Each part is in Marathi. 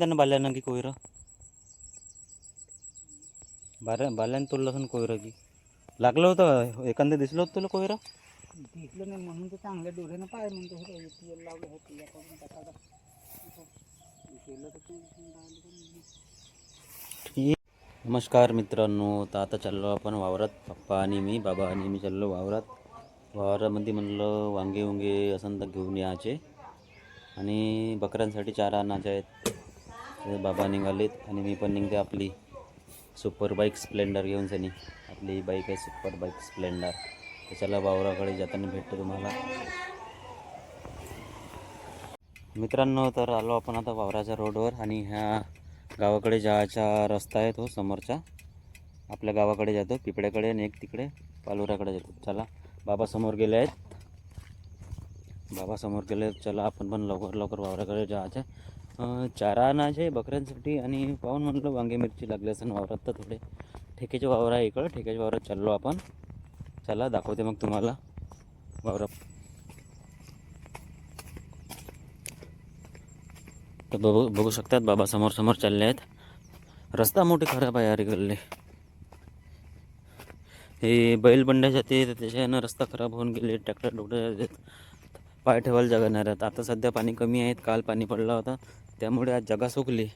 त्यांना बाल्यानं की कोयरं बाल्या बाल्यानं तोडलं असं कोयरं की लागलं होतं एखादं दिसलं होतं तुला कोयरं दिसलं नाही म्हणून तर चांगल्या डोळ्यानं पाय म्हणतो लावलं केलं तर तू नमस्कार मित्रांनो तर आता चाललो आपण वावरात पप्पा आणि मी बाबा आणि मी चाललो वावरात वावरामध्ये म्हणलं वांगे उंगे असं तर घेऊन यायचे आणि बकऱ्यांसाठी चारा आणायचे आहेत ते बाबा निघालेत आणि मी पण निघते आपली सुपर बाईक स्प्लेंडर घेऊन त्यांनी आपली बाईक आहे सुपर बाईक स्प्लेंडर. त्याच्याला वावराकडे जाताना भेटतो तुम्हाला. मित्रांनो तर आलो आपण आता वावराच्या रोडवर आणि ह्या गावाकडे जायचा रस्ता आहे तो समोरचा. आपल्या गावाकडे जातो पिपड्याकडे आणि एक तिकडे पालुराकडे जातो. चला बाबा समोर गेले आहेत. बाबा समोर गेले चला आपण पण लवकर लवकर वावराकडे जायचं चारा आणायचे बकऱ्यांसाठी आणि पाहून म्हटलं वांगे मिरची लागली असं वावरात तर थोडे ठेकेचे वावर आहे इकडं. ठेकेच्या वावरात चाललो आपण. चला दाखवते मग तुम्हाला वावरात. तर बघू बघू शकतात बाबा समोर समोर चालले आहेत. रस्ता मोठे खराब आहे यार इकडले हे बैल बंड्या जाते तर त्याच्यानं रस्ता खराब होऊन गेले ट्रॅक्टर डोक्टर पाय ठेवायला जागा नाही राहत. आता सध्या पाणी कमी आहेत काल पाणी पडला होता त्यामुळे आज जगा सुकली.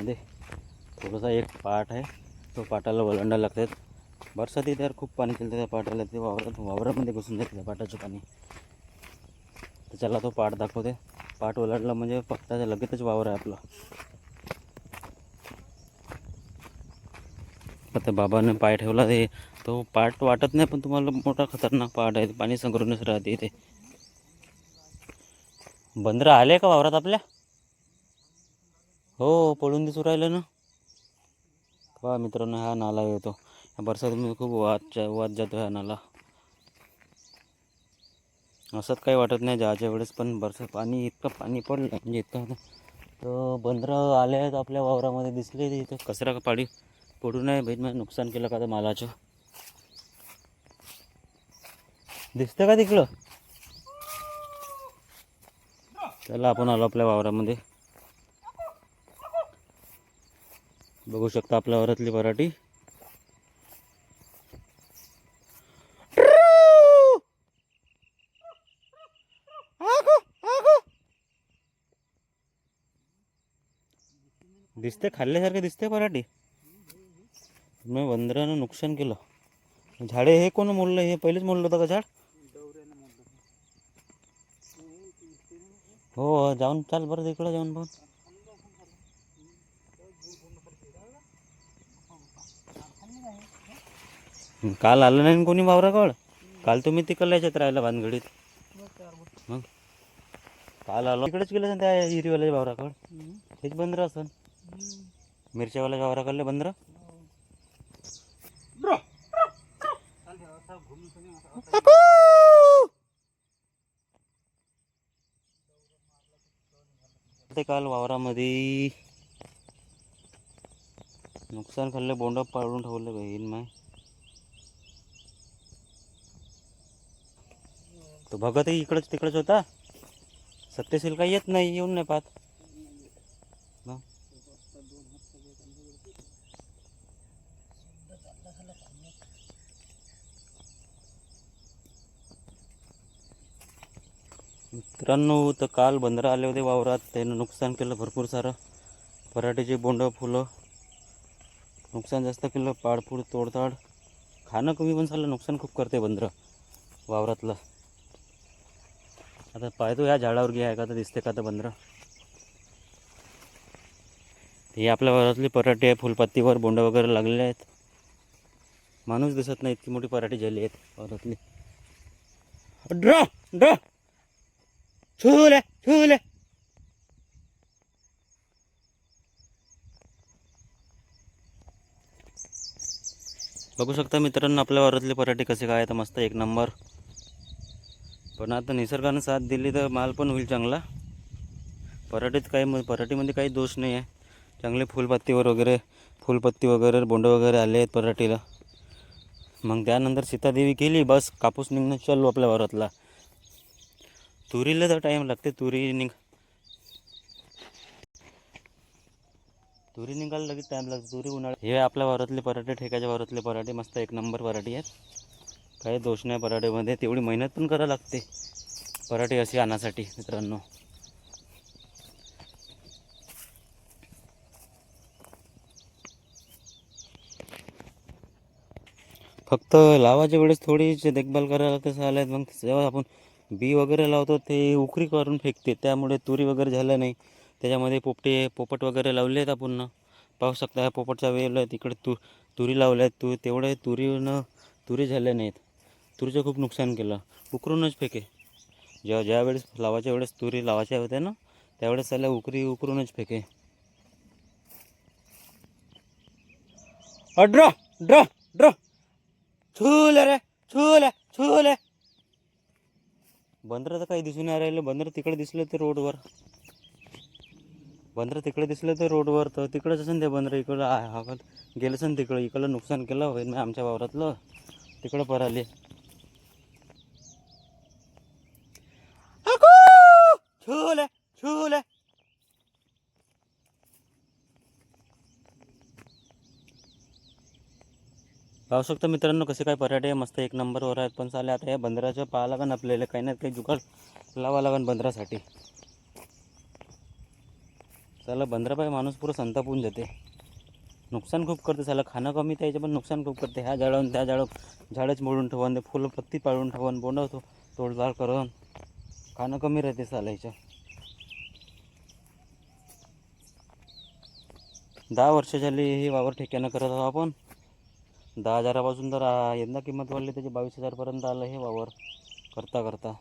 आपल्या थोडासा एक पाट आहे. तो पाटाला वलंडा लागतात. बरसाती तर खूप पाणी केलं त्या पाटाला. ते वावरात वावरामध्ये घुसून जाते त्या पाटाचं पाणी. तर तो पाट दाखवते. पाट ओलांडला म्हणजे फक्त लगेचच वावर आहे आपला. आता बाबाने पाय ठेवला ते. तो पाट वाटत नाही पण तुम्हाला मोठा खतरनाक पाट आहे. पाणी संग्रहणच राहते इथे. बंदरं आले का वावरात आपल्या? हो पळून दिसू राहिलं ना. पहा मित्रांनो हा नाला येतो या बरसातीमध्ये खूप वाद वाद जातो हा नाला. असंच काही वाटत नाही जायच्या वेळेस पण बरसात पाणी इतकं पाणी पडलं म्हणजे इतकं तर बंदरं आले आहेत आपल्या वावरामध्ये दिसले ते इथं. कचरा पाडी पडू नये भेट नुकसान केलं का तर मालाचं? दिसतं का तिकडं? चला आपण आलो आपल्या वावरामध्ये. बघू शकता आपल्या वरातली पराठी दिसते खाल्ल्यासारखे दिसते पराठी मग बंदरानं नुकसान केलं. झाडे हे कोण मोडलं? हे पहिलेच मोडलं होतं का झाड? हो जाऊन चाल बरं तिकडं जाऊन पण काल आलं नाही कोणी वावराकड काल तुम्ही तिकडल्या याच्यात राहिला भानगडीत. मग? काल आलो. तिकडेच गेलं त्या हिरीवाल्या वावराकड. हेच बंदर असन. मिरच्यावाल्या वावराकडले बंदर? ते काल वावरामध्ये नुकसान खाल्लं बोंड पाडून ठेवलं बहीण माय. तो भगतही इकडंच तिकडंच होता. सत्यशील काही येत नाही येऊन नाही पाहत. मित्रांनो तर काल बंदरं आले होते वावरात. त्यानं नुकसान केलं भरपूर सारं. पराठीचे बोंड फुलं. नुकसान जास्त केलं पाडफूड तोडताड खाणं कमी पण झालं नुकसान खूप करते बंदरं. वावरातलं. आता पाहतो या झाडावर घ्या का तर दिसते का तर बंदरं. हे आपल्या वावरातली पराठी आहे फुलपत्तीवर बोंड वगैरे लागलेले आहेत. माणूस दिसत नाही इतकी मोठी पराठी झाली आहेत वावरातली. ड्र ड्र. छुले छुले बघू शकता मित्रांनो आपल्या वावरातले पराठे कसे काय आहेत. मस्त एक नंबर. पण आता निसर्गानं साथ दिली तर माल पण होईल चांगला. पराठीत काही पराठीमध्ये काही दोष नाही आहे. चांगले फुलपत्तीवर वगैरे फुलपत्ती वगैरे बोंड वगैरे आले आहेत पराठीला. मग त्यानंतर सीतादेवी केली बस कापूस निघणं चालू आपल्या वावरातला. तुरीला तर टाईम लागते तुरी निघ तुरी निघायला लगेच टाईम लागतो तुरी उन्हाळ्यात हे आपल्या वावरातले पराठे ठेक्याच्या वावरातले पराठे मस्त एक नंबर पराठे आहेत. काही दोष नाही पराठेमध्ये तेवढी मेहनत पण करावं लागते. पराठे अशी आणण्यासाठी मित्रांनो. फक्त लावायच्या वेळेस थोडीशी देखभाल करायला कसं आलं मग जेव्हा आपण बी वगैरे लावतो ते उकरी करून फेकते. त्यामुळे तुरी वगैरे झालं नाही. त्याच्यामध्ये पोपटे पोपट वगैरे लावले आहेत पूर्ण पाहू शकता ह्या पोपटचा वेळ तिकडे तु तुरी लावल्या आहेत तू तेवढे तुरीनं तुरी झाल्या नाहीत. तुरीचं खूप नुकसान केलं. उकरूनच फेके. जेव्हा ज्या वेळेस लावायच्या वेळेस तुरी लावायच्या होत्या ना त्यावेळेस त्याला उकरी उकरूनच फेके. ड्र ड्र ड्र. छुले रे छुले छुले. बंदर तर काही दिसून नाही राहिलं. बंदर तिकडे दिसलं ते रोडवर. बंदर तिकडे दिसलं ते रोडवर तर तिकडेच असेल ते बंदर इकडं आ- हा गेलं असेल तिकडं इकडलं नुकसान केलं होईल ना आमच्या वावरातलं. तिकडं पराले. छोले छोले. पाहू शकता मित्रांनो कसे काय पराठे मस्त एक नंबरवर आहेत. पण चालेल आता या बंदराचं पाहा लागन आपल्याला. काही ना काही जुगाड लावा लागन बंदरासाठी. त्याला बंदरा पाय माणूस पुरं संतापून जाते. नुकसान खूप करते. त्याला खाणं कमी त्याचे पण नुकसान खूप करते. ह्या झाडावून त्या झाडं झाडच मोडून ठेवून ते फुलं पत्ती पाळून ठेवून बोंडवतो तोडदार करून. खाणं कमी राहते चालायचं दहा वर्ष झाली हे वावर ठेक्यानं करत आहोत आपण. दहा हजारापासून तर यंदा किंमत वाढली त्याची बावीस हजारपर्यंत आलं हे वावर. करता करता.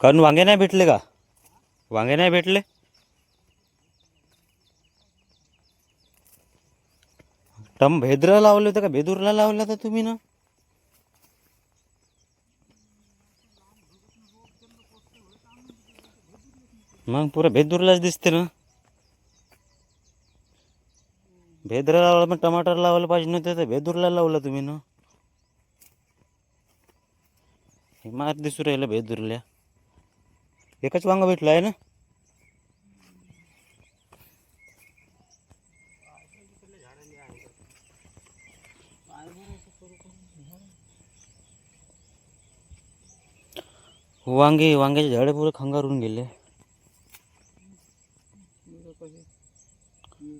कारण वांगे नाही भेटले का? वांगे नाही भेटले? टम भेद्र लावले होते का? भेदूरला लावला तर तुम्ही ना? मग पुरा भेदूरलाच दिसते ना? भेद्र लावला पण टमाटर लावायला पाहिजे नव्हते तर भेदूरला लावला तुम्ही ना? हे मार दिसू राहिलं भेदूरल्या. एकच वांग भेटलं आहे ना? वांगे वांग्याचे झाडे पुरे खंगारून गेले.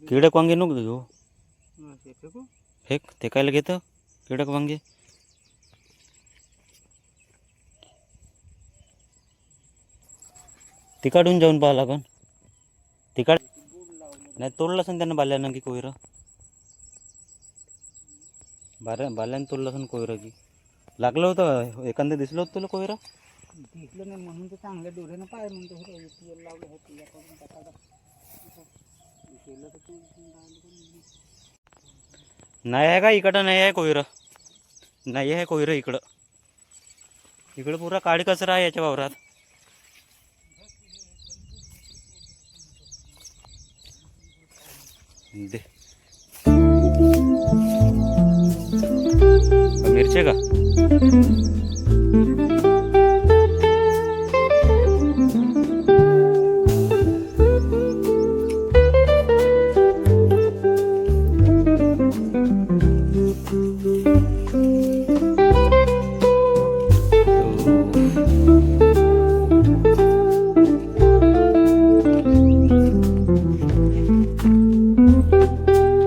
किडक वांगे नको घेऊ. फेक ते कायला घेतं? किडक वांगे? तिकाडून जाऊन पाहा लागन. तिकाड नाही तोडलं असेल त्यानं बाल्यानं की कोयरं? बाऱ्या बाल्यानं तोडलं असेल कोयरं की. लागलं होतं एखादं दिसलं होतं तुला कोयरं? दिसलं नाही म्हणून ते चांगल्या पाय म्हणतो. लावलं. नाही आहे का इकडं? नाही आहे कोयरं. नाही आहे कोयरं इकडं. इकडं पुरा काळी कचरा आहे याच्या वावरात. दे. मिरचे का?